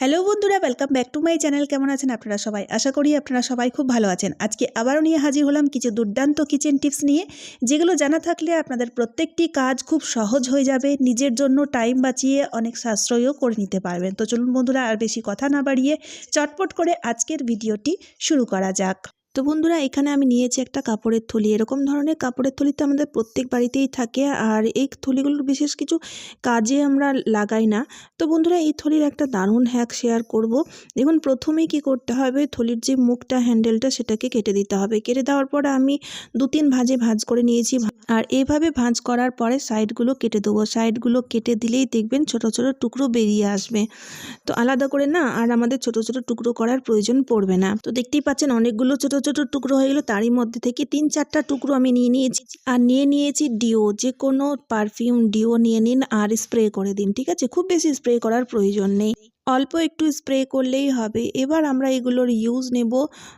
Hello বন্ধুরা welcome back to my channel কেমন আছেন আপনারা সবাই? আশা করি আপনারা সবাই খুব ভালো আছেন। আজকে আবারও নিয়ে হাজির হলাম কিছু দুর্দান্ত কিচেন টিপস নিয়ে, যেগুলো জানা থাকলে আপনাদের প্রত্যেকটি কাজ খুব সহজ হয়ে যাবে। নিজের জন্য টাইম বাঁচিয়ে অনেক সাশ্রয়ও করে নিতে পারবেন। তো চলুন বন্ধুরা, আর বেশি কথা না বাড়িয়ে চটপট করে আজকের ভিডিওটি শুরু করা যাক। তো বন্ধুরা, এখানে আমি নিয়েছি একটা কাপড়ের থলি। এরকম ধরনের কাপড়ের থলি তো আমাদের প্রত্যেক বাড়িতেই থাকে। আর এই থলিগুলোর বিশেষ কিছু কাজে আমরা লাগাই না। তো বন্ধুরা, এই থলির একটা দারুণ হ্যাক শেয়ার করব। দেখুন, প্রথমেই কি করতে হবে, থলির যে মুখটা হ্যান্ডেলটা সেটাকে কেটে দিতে হবে। কেটে দেওয়ার পর আমি দু তিন ভাজে ভাজ করে নিয়েছি। আর এইভাবে ভাঁজ করার পরে সাইডগুলো কেটে দেবো। সাইডগুলো কেটে দিলেই দেখবেন ছোট ছোট টুকরো বেরিয়ে আসবে। তো আলাদা করে না, আর আমাদের ছোট ছোট টুকরো করার প্রয়োজন পড়বে না। তো দেখতেই পাচ্ছেন, অনেকগুলো ছোট ছোট টুকরো হয়ে গেলো, তারই মধ্যে থেকে তিন চারটা টুকরো আমি নিয়ে নিয়েছি। আর নিয়ে নিয়েছি ডিও যে কোনো পারফিউম ডিও নিয়ে নিন আর স্প্রে করে দিন, ঠিক আছে? খুব বেশি স্প্রে করার প্রয়োজন নেই। অল্প একটু স্প্রে করলেই হবে। এবার আমরা এগুলোর ইউজ নেব।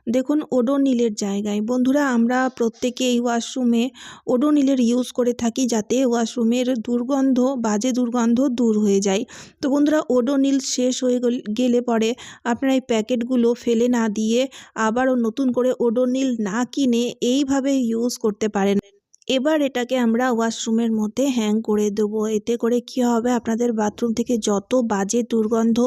দেখুন, ওডোনিলের জায়গায়। বন্ধুরা, আমরা প্রত্যেকে এই ওয়াশরুমে ওডোনিলের ইউজ করে থাকি যাতে ওয়াশরুমের দুর্গন্ধ, বাজে দুর্গন্ধ দূর হয়ে যায়। তো বন্ধুরা, ওডোনিল শেষ হয়ে গেলে পরে আপনারা এই প্যাকেটগুলো ফেলে না দিয়ে আবারও নতুন করে ওডোনিল না কিনে এইভাবে ইউজ করতে পারেন। এবার এটাকে আমরা ওয়াশরুমের মধ্যে হ্যাং করে দেব। এতে করে কি হবে? আপনাদের বাথরুম থেকে যত বাজে দুর্গন্ধ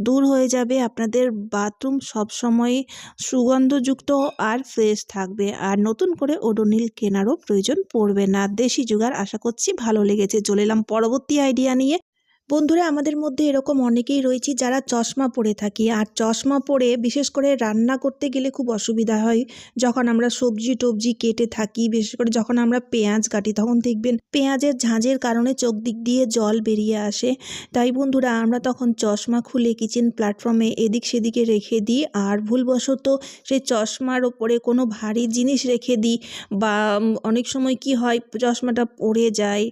দূর হয়ে যাবে, আপনাদের বাথরুম সবসময় সুগন্ধযুক্ত আর ফ্রেশ থাকবে। আর নতুন করে ওডোনিল কেনারও প্রয়োজন পড়বে না। দেশি জুগার আশা করছি ভালো লেগেছে। চলে এলাম পরবর্তী আইডিয়া নিয়ে। বন্ধুরা, আমাদের মধ্যে এরকম অনেকেই রয়েছে যারা চশমা পরে থাকি। আর চশমা পরে বিশেষ করে রান্না করতে গেলে খুব অসুবিধা হয়। যখন আমরা সবজি টবজি কেটে থাকি, বিশেষ করে যখন আমরা পেঁয়াজ কাটি, তখন দেখবেন পেঁয়াজের ঝাঁঝের কারণে চোখ দিক দিয়ে জল বেরিয়ে আসে। তাই বন্ধুরা, আমরা তখন চশমা খুলে কিচেন প্ল্যাটফর্মে এদিক সেদিকে রেখে দিই। আর ভুলবশত সেই চশমার ওপরে কোনো ভারী জিনিস রেখে দিই। বা অনেক সময় কি হয়, চশমাটা পড়ে যায়।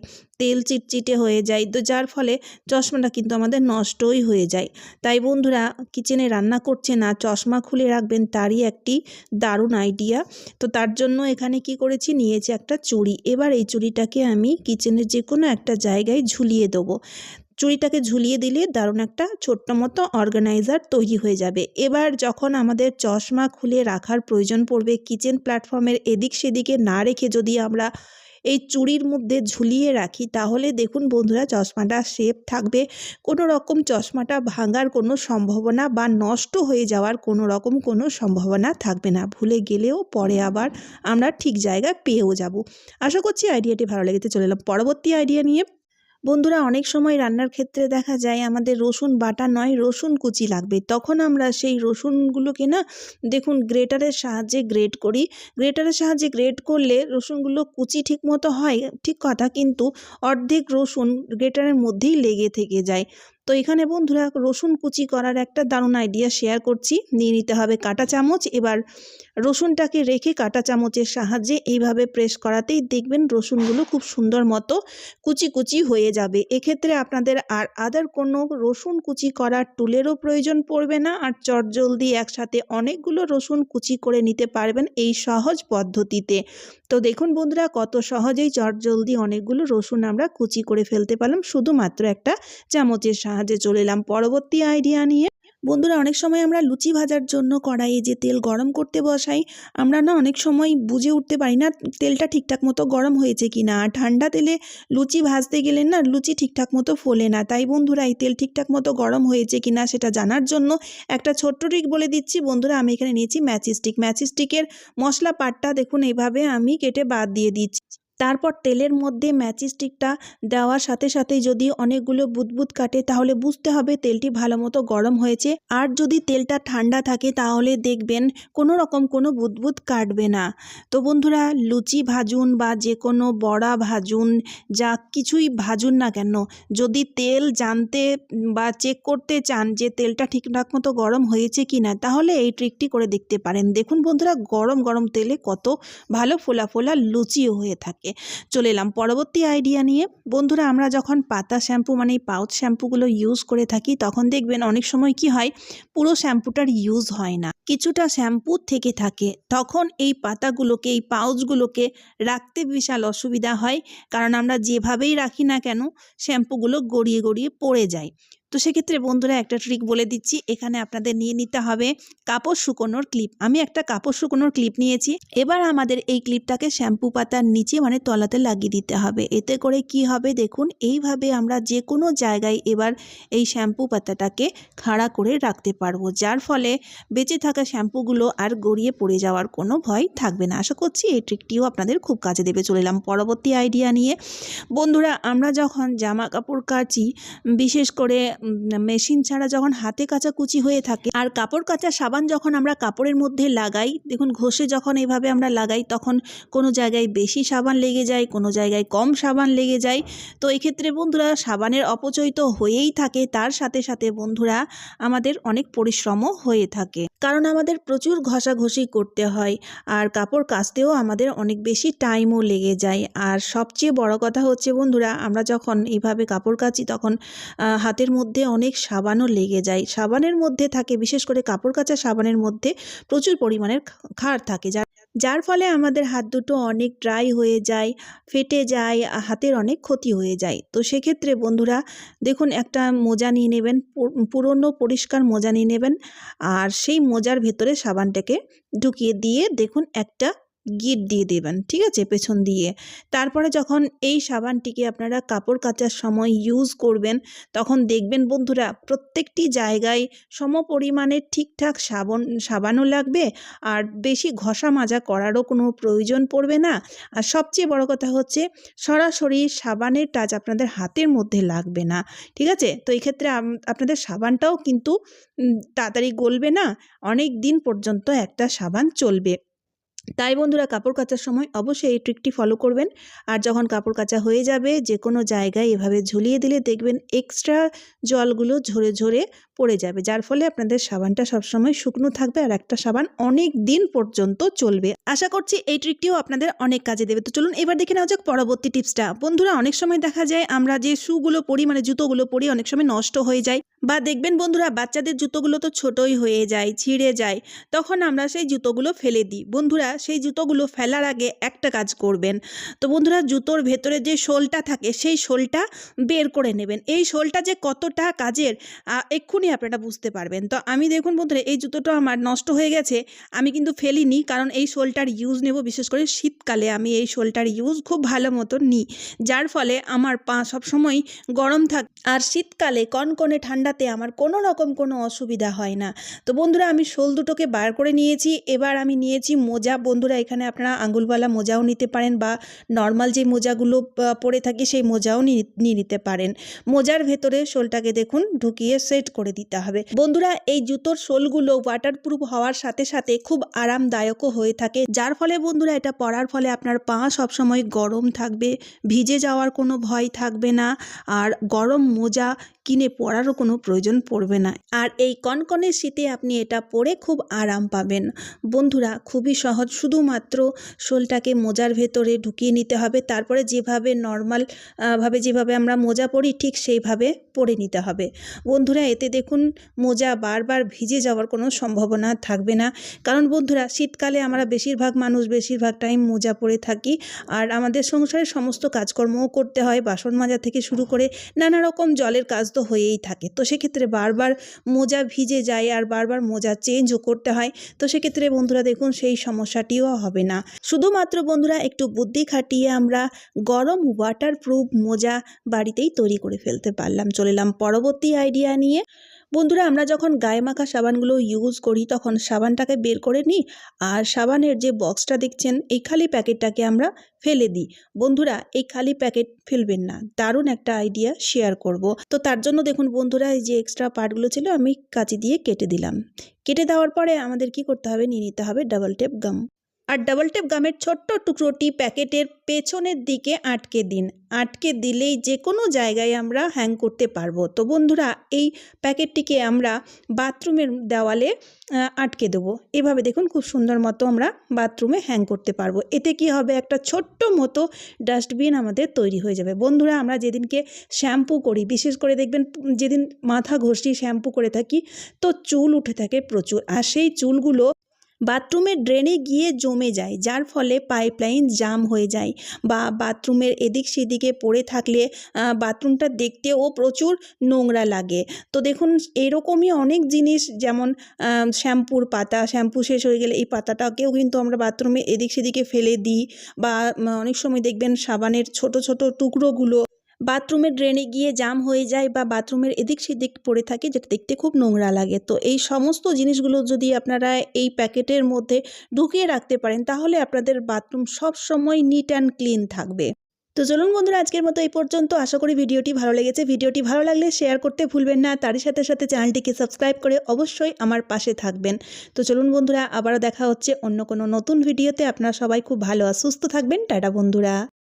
তেল চিটচিটে হয়ে যায়। তো যার ফলে চশমাটা কিন্তু আমাদের নষ্টই হয়ে যায়। তাই বন্ধুরা, কিচেনে রান্না করছে না, চশমা খুলে রাখবেন তারই একটি দারুণ আইডিয়া তো তার জন্য এখানে কি করেছি, নিয়েছি একটা চুড়ি। এবার এই চুড়িটাকে আমি কিচেনের যে কোনো একটা জায়গায় ঝুলিয়ে দেবো। চুড়িটাকে ঝুলিয়ে দিলে দারুণ একটা ছোট্ট মতো অর্গানাইজার তৈরি হয়ে যাবে। এবার যখন আমাদের চশমা খুলে রাখার প্রয়োজন পড়বে, কিচেন প্ল্যাটফর্মের এদিক সেদিকে না রেখে যদি আমরা এই চুড়ির মধ্যে ঝুলিয়ে রাখি, তাহলে দেখুন বন্ধুরা চশমাটা সেফ থাকবে। কোনো রকম চশমাটা ভাঙার কোনো সম্ভাবনা বা নষ্ট হয়ে যাওয়ার কোনো রকম কোনো সম্ভাবনা থাকবে না। ভুলে গেলেও পরে আবার আমরা ঠিক জায়গায় পেয়েও যাব। আশা করছি আইডিয়াটি ভালো লেগেছে, চলে এলাম পরবর্তী আইডিয়া নিয়ে। বন্ধুরা, অনেক সময় রান্নার ক্ষেত্রে দেখা যায় আমাদের রসুন বাটা নয়, রসুন কুচি লাগবে। তখন আমরা সেই রসুনগুলোকে না, দেখুন, গ্রেটারের সাহায্যে গ্রেট করি। গ্রেটারের সাহায্যে গ্রেট করলে রসুনগুলো কুচি ঠিক মতো হয়, ঠিক কথা, কিন্তু অর্ধেক রসুন গ্রেটারের মধ্যেই লেগে থেকে যায়। তো এখানে বন্ধুরা রসুন কুচি করার একটা দারুণ আইডিয়া শেয়ার করছি। নিয়ে নিতে হবে কাঁটা চামচ। এবার রসুনটাকে রেখে কাঁটা চামচের সাহায্যে এইভাবে প্রেস করাতেই দেখবেন রসুনগুলো খুব সুন্দর মতো কুচি কুচি হয়ে যাবে। এক্ষেত্রে আপনাদের আর আদার কোনো রসুন কুচি করার টুলেরও প্রয়োজন পড়বে না। আর চটজলদি একসাথে অনেকগুলো রসুন কুচি করে নিতে পারবেন এই সহজ পদ্ধতিতে। তো দেখুন বন্ধুরা কত সহজেই চটজলদি অনেকগুলো রসুন আমরা কুচি করে ফেলতে পারলাম। শুধুমাত্র একটা চামচের সাহায্যে চলে এলাম। পরবর্তী আইডিয়া নিয়ে, বন্ধুরা অনেক সময় আমরা লুচি ভাজার জন্য কড়াইয়ে যে তেল গরম করতে বসাই, আমরা না অনেক সময় বুঝে উঠতে পারি না তেলটা ঠিকঠাক মতো গরম হয়েছে কি না। ঠান্ডা তেলে লুচি ভাজতে গেলে না লুচি ঠিকঠাক মতো ফোলে না। তাই বন্ধুরা, এই তেল ঠিকঠাক মতো গরম হয়েছে কি না সেটা জানার জন্য একটা ছোট্ট ট্রিক বলে দিচ্ছি। বন্ধুরা, আমি এখানে নিয়েছি ম্যাচিস্টিক। ম্যাচিস্টিকের মশলা পাটটা দেখুন এইভাবে আমি কেটে বাদ দিয়ে দিচ্ছি। তারপর তেলের মধ্যে ম্যাচিস্টিকটা দেওয়ার সাথে সাথে যদি অনেকগুলো বুদবুদ কাটে, তাহলে বুঝতে হবে তেলটি ভালো মতো গরম হয়েছে। আর যদি তেলটা ঠান্ডা থাকে, তাহলে দেখবেন কোনো রকম কোনো বুদবুদ কাটবে না। তো বন্ধুরা, লুচি ভাজুন বা যে কোনো বড়া ভাজুন, যা কিছুই ভাজুন না কেন, যদি তেল জানতে বা চেক করতে চান যে তেলটা ঠিকঠাক মতো গরম হয়েছে কি না তাহলে এই ট্রিকটি করে দেখতে পারেন। দেখুন বন্ধুরা, গরম গরম তেলে কত ভালো ফোলা ফোলা লুচিও হয়ে থাকে। চলে এলাম। পরবর্তী আইডিয়া নিয়ে, বন্ধুরা আমরা যখন পাতা শ্যাম্পু মানে পাউচ শ্যাম্পুগুলো ইউজ করে থাকি, তখন দেখবেন অনেক সময় কি হয়, পুরো শ্যাম্পুটার ইউজ হয় না। কিছুটা শ্যাম্পু থেকে থাকে, তখন এই পাতাগুলোকে, এই পাউচগুলোকে রাখতে বিশাল অসুবিধা হয়। কারণ আমরা যেভাবেই রাখি না কেন শ্যাম্পুগুলো গড়িয়ে গড়িয়ে পড়ে যায়। তো সেক্ষেত্রে বন্ধুরা একটা ট্রিক বলে দিচ্ছি। এখানে আপনাদের নিয়ে নিতে হবে কাপড় শুকোনোর ক্লিপ আমি একটা কাপড় শুকোনোর ক্লিপ নিয়েছি। এবার আমাদের এই ক্লিপটাকে শ্যাম্পু পাতার নিচে মানে তলাতে লাগিয়ে দিতে হবে। এতে করে কি হবে দেখুন, এইভাবে আমরা যে কোনো জায়গায় এবার এই শ্যাম্পু পাতাটাকে খাড়া করে রাখতে পারব। যার ফলে বেঁচে থাকা শ্যাম্পুগুলো আর গড়িয়ে পড়ে যাওয়ার কোনো ভয় থাকবে না। আশা করছি এই ট্রিকটিও আপনাদের খুব কাজে দেবে। চলে এলাম পরবর্তী আইডিয়া নিয়ে। বন্ধুরা, আমরা যখন জামা কাপড় কাচি, বিশেষ করে মেশিন ছাড়া যখন হাতে কাচা কুচি হয়ে থাকে আর কাপড় কাচা সাবান যখন আমরা কাপড়ের মধ্যে লাগাই, দেখুন ঘষে যখন এইভাবে আমরা লাগাই, তখন কোনো জায়গায় বেশি সাবান লেগে যায়, কোনো জায়গায় কম সাবান লেগে যায়। তো এক্ষেত্রে বন্ধুরা, সাবানের অপচয় তো হয়েই থাকে, তার সাথে সাথে বন্ধুরা, আমাদের অনেক পরিশ্রমও হয়ে থাকে। কারণ আমাদের প্রচুর ঘষাঘষি করতে হয় আর কাপড় কাচতেও আমাদের অনেক বেশি টাইমও লেগে যায়। আর সবচেয়ে বড় কথা হচ্ছে বন্ধুরা, আমরা যখন এইভাবে কাপড় কাচি, তখন হাতের মধ্যে অনেক সাবানও লেগে যায়। সাবানের মধ্যে থাকে, বিশেষ করে কাপড় কাচা সাবানের মধ্যে প্রচুর পরিমাণের ক্ষার থাকে। যার যার ফলে আমাদের হাত দুটো অনেক ড্রাই হয়ে যায়, ফেটে যায় হাতের অনেক ক্ষতি হয়ে যায়। তো সেক্ষেত্রে বন্ধুরা, দেখুন একটা মোজা নিয়ে নেবেন পুরনো পরিষ্কার মোজা নিয়ে নেবেন, আর সেই মোজার ভেতরে সাবানটাকে ঢুকিয়ে দিয়ে দেখুন একটা গিট দিয়ে দেবেন, ঠিক আছে? পেছন দিয়ে। তারপরে যখন এই সাবানটিকে আপনারা কাপড় কাচার সময় ইউজ করবেন, তখন দেখবেন বন্ধুরা প্রত্যেকটি জায়গায় সম পরিমাণে ঠিকঠাক সাবন, সাবানও লাগবে আর বেশি ঘষা মাজা করারও কোনো প্রয়োজন পড়বে না। আর সবচেয়ে বড় কথা হচ্ছে সরাসরি সাবানের টাচ আপনাদের হাতের মধ্যে লাগবে না, ঠিক আছে? তো এই ক্ষেত্রে আপনাদের সাবানটাও কিন্তু তাড়াতাড়ি গলবে না। অনেক দিন পর্যন্ত একটা সাবান চলবে। তাই বন্ধুরা কাপড় কাচার সময় অবশ্যই এই ট্রিকটি ফলো করবেন। আর যখন কাপড় কাচা হয়ে যাবে যে কোনো জায়গায় এভাবে ঝুলিয়ে দিলে দেখবেন এক্সট্রা জলগুলো ঝরে ঝরে পড়ে যাবে, যার ফলে আপনাদের সাবানটা সবসময় শুকনো থাকবে আর একটা সাবান অনেক দিন পর্যন্ত চলবে। আশা করছি এই ট্রিকটিও আপনাদের অনেক কাজে দেবে। তো চলুন এবার দেখে নেওয়া যাক পরবর্তী টিপসটা। বন্ধুরা, অনেক সময় দেখা যায় আমরা যে শুগুলো পরি মানে জুতোগুলো পরি, অনেক সময় নষ্ট হয়ে যায়। বা দেখবেন বন্ধুরা, বাচ্চাদের জুতোগুলো তো ছোটই হয়ে যায়, ছিঁড়ে যায়, তখন আমরা সেই জুতোগুলো ফেলে দিই। বন্ধুরা, সেই জুতোগুলো ফেলার আগে একটা কাজ করবেন। তো বন্ধুরা, জুতোর ভেতরে যে শোলটা থাকে, সেই শোলটা বের করে নেবেন। এই শোলটা যে কতটা কাজের এক্ষুনি আপনারা বুঝতে পারবেন। তো আমি দেখুন বন্ধুরা, এই জুতোটা আমার নষ্ট হয়ে গেছে, আমি কিন্তু ফেলিনি, কারণ এই শোলটার ইউজ নেব বিশেষ করে শীতকালে। আমি এই শোলটার ইউজ খুব ভালো মতো নিই যার ফলে আমার পা সবসময় গরম থাক আর শীতকালে কনকনে ঠান্ডাতে আমার কোনো রকম কোনো অসুবিধা হয় না। তো বন্ধুরা, আমি শোল দুটোকে বার করে নিয়েছি, এবার আমি নিয়েছি মোজা। বন্ধুরা, এখানে আপনারা আঙ্গুলওয়ালা মোজাও নিতে পারেন বা নর্মাল যে মোজাগুলো পরে থাকি সেই মোজাও নিয়ে নিতে পারেন। মোজার ভেতরে শোলটাকে দেখুন ঢুকিয়ে সেট করে দিতে হবে। বন্ধুরা, এই জুতোর শোলগুলো ওয়াটারপ্রুফ হওয়ার সাথে সাথে খুব আরামদায়কও হয়ে থাকে। যার ফলে বন্ধুরা, এটা পরার ফলে আপনার পা সবসময় গরম থাকবে, ভিজে যাওয়ার কোনো ভয় থাকবে না। আর গরম মোজা কিনে পরারও কোনো প্রয়োজন পড়বে না। আর এই কনকনে শীতে আপনি এটা পরে খুব আরাম পাবেন। বন্ধুরা, খুবই সহজ। শুধুমাত্র শোলটাকে মোজার ভেতরে ঢুকিয়ে নিতে হবে। তারপরে যেভাবে নর্মাল ভাবে যেভাবে আমরা মোজা পরি, ঠিক সেইভাবে পরে নিতে হবে। বন্ধুরা, এতে দেখুন, মোজা বারবার ভিজে যাওয়ার কোনো সম্ভাবনা থাকবে না। কারণ বন্ধুরা, শীতকালে আমরা বেশিরভাগ মানুষ বেশিরভাগ টাইম মোজা পরে থাকি। আর আমাদের সংসারের সমস্ত কাজকর্মও করতে হয়। বাসন মাজা থেকে শুরু করে নানা রকম জলের কাজ তো হয়েই থাকে। তো সেক্ষেত্রে বারবার মোজা ভিজে যায় আর বারবার মোজা চেঞ্জও করতে হয়। তো সেক্ষেত্রে বন্ধুরা দেখুন, সেই সমস্যাটিও হবে না। শুধুমাত্র বন্ধুরা একটু বুদ্ধি খাটিয়ে আমরা গরম ওয়াটারপ্রুফ মোজা বাড়িতেই তৈরি করে ফেলতে পারলাম। চলে এলাম পরবর্তী আইডিয়া নিয়ে। বন্ধুরা, আমরা যখন গায়ে মাখা সাবানগুলো ইউজ করি, তখন সাবানটাকে বের করে নিই আর সাবানের যে বক্সটা দেখছেন, এই খালি প্যাকেটটাকে আমরা ফেলে দিই। বন্ধুরা, এই খালি প্যাকেট ফেলবেন না, দারুণ একটা আইডিয়া শেয়ার করব। তো তার জন্য দেখুন বন্ধুরা, এই যে এক্সট্রা পার্টগুলো ছিল, আমি কাঁচি দিয়ে কেটে দিলাম। কেটে দেওয়ার পরে আমাদের কি করতে হবে? নিয়ে নিতে হবে ডাবল টেপ গাম আর ডাবল টেপ গামের ছোট্ট টুকরোটি প্যাকেটের পেছনের দিকে আটকে দিন। আটকে দিলেই যে কোনো জায়গায় আমরা হ্যাং করতে পারব। তো বন্ধুরা, এই প্যাকেটটিকে আমরা বাথরুমের দেওয়ালে আটকে দেবো। এভাবে দেখুন খুব সুন্দর মতো আমরা বাথরুমে হ্যাং করতে পারব। এতে কি হবে? একটা ছোট্ট মতো ডাস্টবিন আমাদের তৈরি হয়ে যাবে। বন্ধুরা, আমরা যেদিনকে শ্যাম্পু করি, বিশেষ করে দেখবেন যেদিন মাথা ঘষি শ্যাম্পু করে থাকি, তো চুল উঠে থাকে প্রচুর। আর সেই চুলগুলো বাথরুমের ড্রেনে গিয়ে জমে যায়, যার ফলে পাইপলাইন জাম হয়ে যায় বা বাথরুমের এদিক সেদিকে পড়ে থাকলে বাথরুমটা দেখতেও প্রচুর নোংরা লাগে। তো দেখুন, এরকমই অনেক জিনিস যেমন শ্যাম্পুর পাতা, শ্যাম্পু শেষ হয়ে গেলে এই পাতাটাকেও কিন্তু আমরা বাথরুমে এদিক সেদিকে ফেলে দিই বা অনেক সময় দেখবেন সাবানের ছোট ছোট টুকরোগুলো বাথরুমের ড্রেনে গিয়ে জাম হয়ে যায় বা বাথরুমের এদিক সেদিক পড়ে থাকে, যেটা দেখতে খুব নোংরা লাগে। তো এই সমস্ত জিনিসগুলো যদি আপনারা এই প্যাকেটের মধ্যে ঢুকিয়ে রাখতে পারেন, তাহলে আপনাদের বাথরুম সব সময় নিট অ্যান্ড ক্লিন থাকবে। তো চলুন বন্ধুরা, আজকের মতো এই পর্যন্ত। আশা করি ভিডিওটি ভালো লেগেছে। ভিডিওটি ভালো লাগলে শেয়ার করতে ভুলবেন না। তারই সাথে সাথে চ্যানেলটিকে সাবস্ক্রাইব করে অবশ্যই আমার পাশে থাকবেন। তো চলুন বন্ধুরা, আবারও দেখা হচ্ছে অন্য কোনো নতুন ভিডিওতে। আপনারা সবাই খুব ভালো আর সুস্থ থাকবেন। টাটা বন্ধুরা।